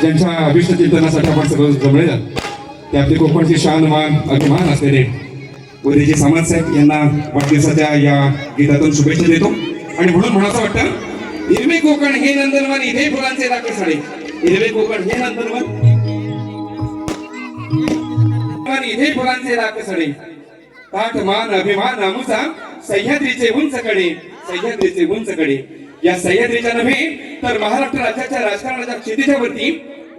ज्यांच्या अभिष्ट चिंतनासाठी आपण सर्व जमलेल्या ते आपले कोकणचे शान मान अभिमान असलेले उदयजी सामंत साहेब यांना वाढदिवसाच्या या गीतातून शुभेच्छा देतो. आणि म्हणून म्हणायचं वाटतं हिरवे कोकण हे नंदनवन इथे फुलांचे राखे साडे हिरवे कोकण हे नंदनवन. वन इथे फुलांचे राखे साडे ताठ मान अभिमान नामुचा सह्याद्रीचे उंच कडे सह्याद्रीचे उंच कडे या सह्याद्रीच्या नव्हे तर महाराष्ट्र राज्याच्या राजकारणाच्या क्षितिच्या वरती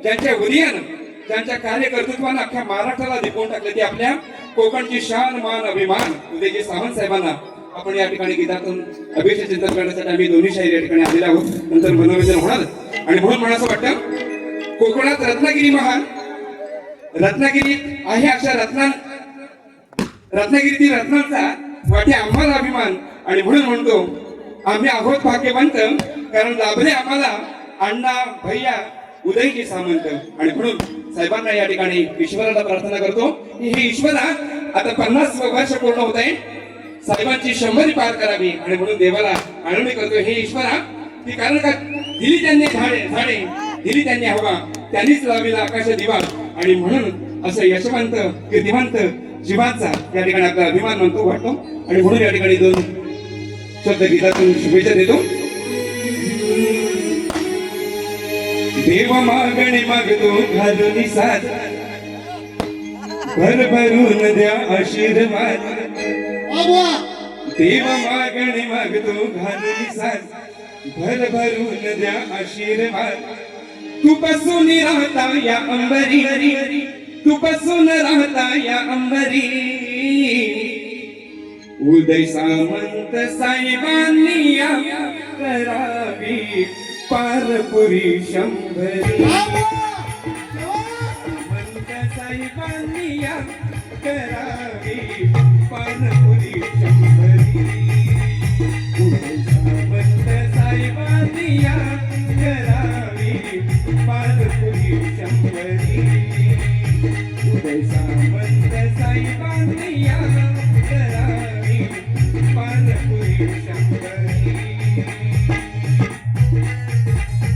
ज्यांच्या उदयानं ज्यांच्या कार्यकर्तृत्वानं अख्ख्या महाराष्ट्राला दिपवून टाकले ते आपल्या कोकणची शान मान अभिमान. उदयजी सावंत साहेबांना आपण या ठिकाणी गीतातून अभिषेक चिंतन करण्यासाठी आम्ही दोन्ही शाहीर या ठिकाणी आलेले आहोत. नंतर मनोरंजन होणार. आणि म्हणून म्हणायचं वाटतं कोकणात रत्नागिरी महान रत्नागिरी आहे अशा रत्ना रत्नागिरीतील रत्नांचा वाटे आम्हाला अभिमान. आणि म्हणून म्हणतो आम्ही आहोत भाग्यवंत कारण लाभले आम्हाला अण्णा भैया उदयजी सामंत. आणि म्हणून साहेबांना या ठिकाणी ईश्वराला प्रार्थना करतो की हे ईश्वरा आता पन्नास वर्ष पूर्ण होत आहे. साहेबांची शंभरी पार करावी. आणि म्हणून देवाला आनंद करतो हे ईश्वरा की कारण का दिली त्यांनी झाडे झाडे दिली त्यांनी हवा त्यांनीच लावलेला आकाश दिवा. आणि म्हणून असं यशवंत कीर्तिवंत जीवांचा या ठिकाणी आपला अभिमान म्हणतो वाटतो. आणि म्हणून या ठिकाणी दोन शब्द गीतातून शुभेच्छा देतो. देव मागणे मागतो घालून साथ भर भरून द्या आशीर्वाद. देव मागणे मागतो घालून साथ भर भरून द्या आशीर्वाद. तू बसून राहता या अंबरी. तू बसून राहता या अंबरी. उदय सामंत साहेबांनी या करावी पारपुरी शंभरी. सामंत साहेबांनी करावी पारपुरी शंभरी. उदय सामंत साहेबांनी करावी पारपुरी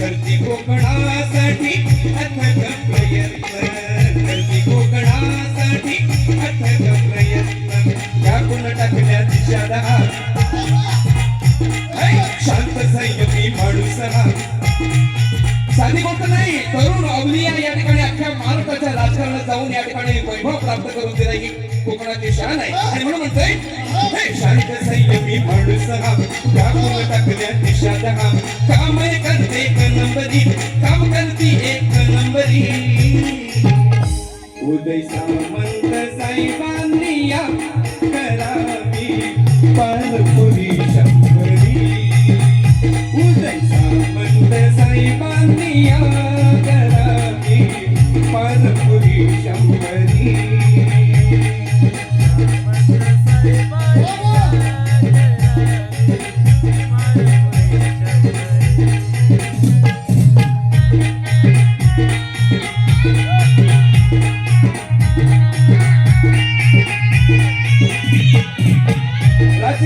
कोकणासाठी अथक प्रयत्न. कोकणासाठी अथक प्रयत्न. टाकून टाकल्या दिशाला. शांत संयमी माणूस साधी गोष्ट नाही तरुण अवलिया या ठिकाणी अख्ख्या महाराष्ट्राच्या राजकारणात जाऊन या ठिकाणी वैभव प्राप्त करून दिला ही कोकणाची शान आहे. आणि म्हणून म्हणतोय हे शांत संयमी माणूस हा. टाकून टाकल्या दिशा दहा काम नंबरी काम करती एक नंबरी. उदय सामंत साहेबांनी या करावी. पालपुरी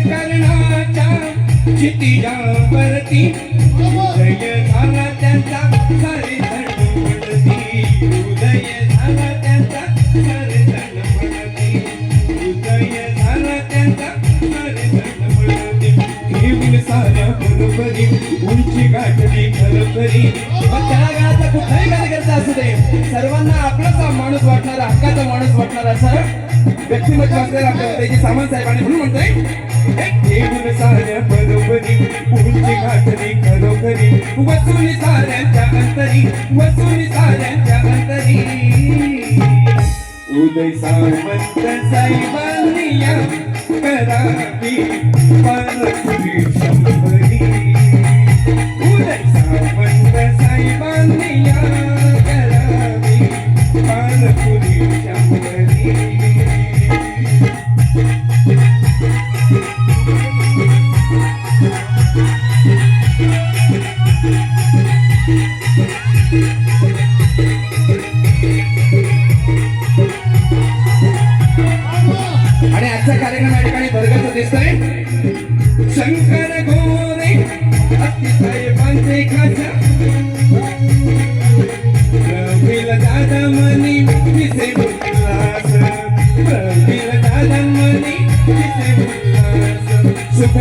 कर्णाच्या क्षितिजावरती उदय झाला त्यांचा सारे उदय झाला त्यांचा सारे धडपडती उदय झाला त्यांचा सारे धडपडती घेऊन साऱ्या बरोबरी उंची गाठली खरोखरी मग त्या कुठलाही कार्यकर्ता असू दे. सर्वांना आपलाच माणूस वाटणारा हक्काचा माणूस वाटणारा सर व्यक्तिमत्व असलेला आपल्याला त्याची सामंत साहेब आणि म्हणून म्हणतोय घेऊन साऱ्या बरोबरी उंची घातली खरोखरी वसूल साऱ्यांच्या अंतरी वसूल साऱ्यांच्या अंतरी उदय सामंत साहेबांनी या करावी. परत शंभरी.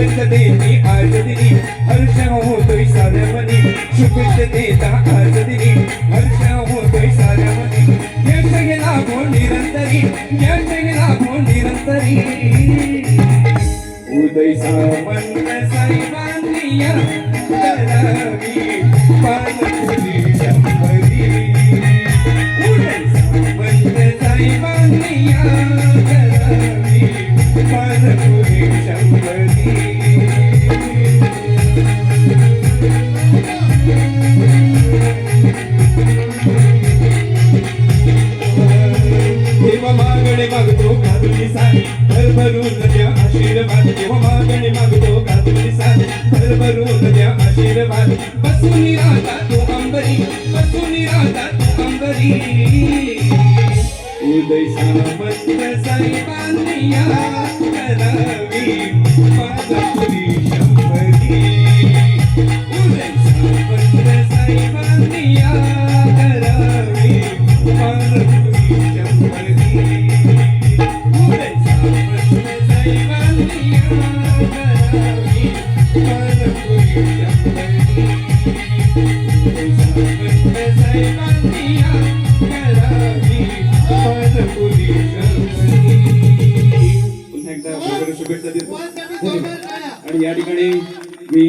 शुभेच्छा देती आज दिनी हर्ष होतोय साऱ्यामध्ये. मनी देता आज दिनी हर्ष होतोय साऱ्यामध्ये. यश गेला भो निरंतरी यश गेला भो निरंतरी. उदय सामंत साहेबांनी करावी पानपुरी शंभरी उदय करावी पानपुरी मागतो कादुली साथ भरभरून द्या आशीर्वाद देवा मागणी मागतो कादुली साथ भरभरून द्या आशीर्वाद. बसून राहता तो अंबरी बसून राहता तो अंबरी. उदय सामंत साहेबांनी या करावी. पादपुरी शंभरी. पुन्हा एकदा शुभेच्छा देतो. आणि या ठिकाणी मी